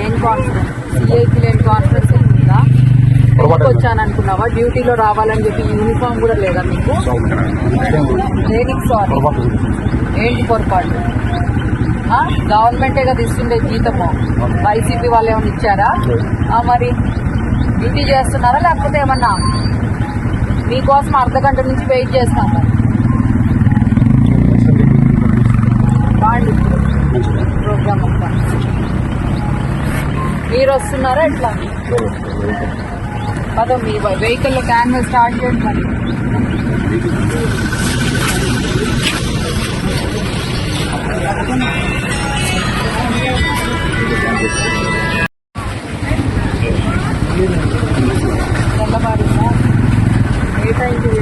ఏం కాన్ఫరెన్స్ సిఐకి లేని కాన్ఫరెన్స్ ఏం ఉందా ఎందుకు వచ్చాను అనుకున్నావా డ్యూటీలో రావాలని చెప్పి యూనిఫామ్ కూడా లేదా మీకు దేనికి సారీ ఏంటి పొరపాటు? గవర్నమెంటే కదా ఇస్తుండే జీతము వైసీపీ వాళ్ళు ఏమైనా ఇచ్చారా మరి డ్యూటీ చేస్తున్నారా లేకపోతే ఏమన్నా మీకోసం అర్ధ గంట నుంచి వెయిట్ చేస్తాం మీరు వస్తున్నారా ఎట్లా? పదో మీ వెహికల్లో క్యాన్వల్ స్టార్ట్ చేయండి మరి.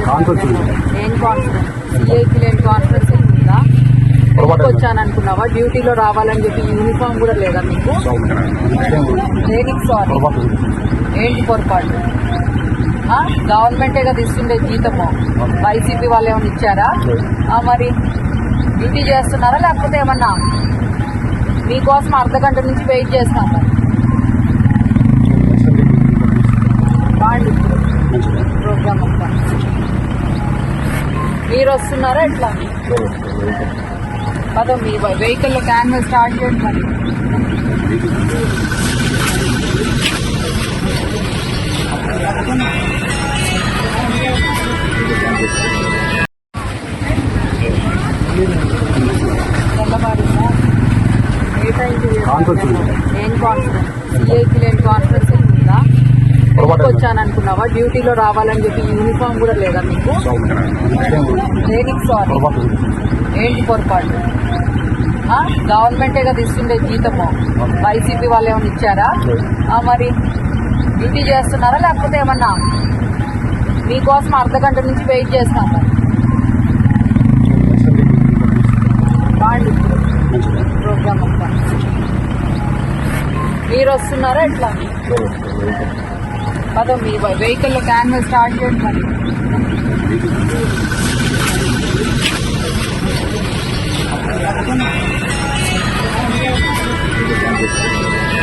కాన్ఫరెన్స్. ఏం కాన్ఫరెన్స్ సిఐకి లేని కాన్ఫరెన్స్ వచ్చాను అనుకున్నావా డ్యూటీలో రావాలని చెప్పి యూనిఫామ్ కూడా లేదా మీకు? దేనికి సారీ. ఏంటి పొరపాటు? గవర్నమెంటే కదా ఇస్తుండే జీతము. వైసీపీ వాళ్ళు ఏమైనా ఇచ్చారా? మరి డ్యూటీ చేస్తున్నారా లేకపోతే ఏమన్నా మీకోసం అర్ధ గంట నుంచి వెయిట్ చేస్తాం మరి బాండి ప్రోగ్రామ్ అంతా. మీరు వస్తున్నారా ఎట్లా? పదో మీ వెహికల్లో క్యాన్వల్ స్టార్ట్ చేయండి మరి. తెల్లవారుందా ఏ టైంకి కాన్ఫరెన్స్ ఉంది. ఏం కాన్ఫరెన్స్ సిఐకి లేని కాన్ఫరెన్స్ ఏం ఉందా ఎందుకు వచ్చాను అనుకున్నావా డ్యూటీలో రావాలని చెప్పి యూనిఫామ్ కూడా లేదా మీకు? దేనికి సారీ. ఏంటి పొరపాటు? ఆ? గవర్నమెంటే కదా ఇస్తుండే జీతము. వైసీపీ వాళ్ళు ఏమైనా ఇచ్చారా? మరి డ్యూటీ చేస్తున్నారా లేకపోతే ఏమన్నా మీకోసం అర్ధ గంట నుంచి వెయిట్ చేస్తాము బాండి ప్రోగ్రామ్ మీరు వస్తున్నారా ఎట్లా? పదో మీ వెహికల్లో క్యాన్వల్ స్టార్ట్ చేయండి మరి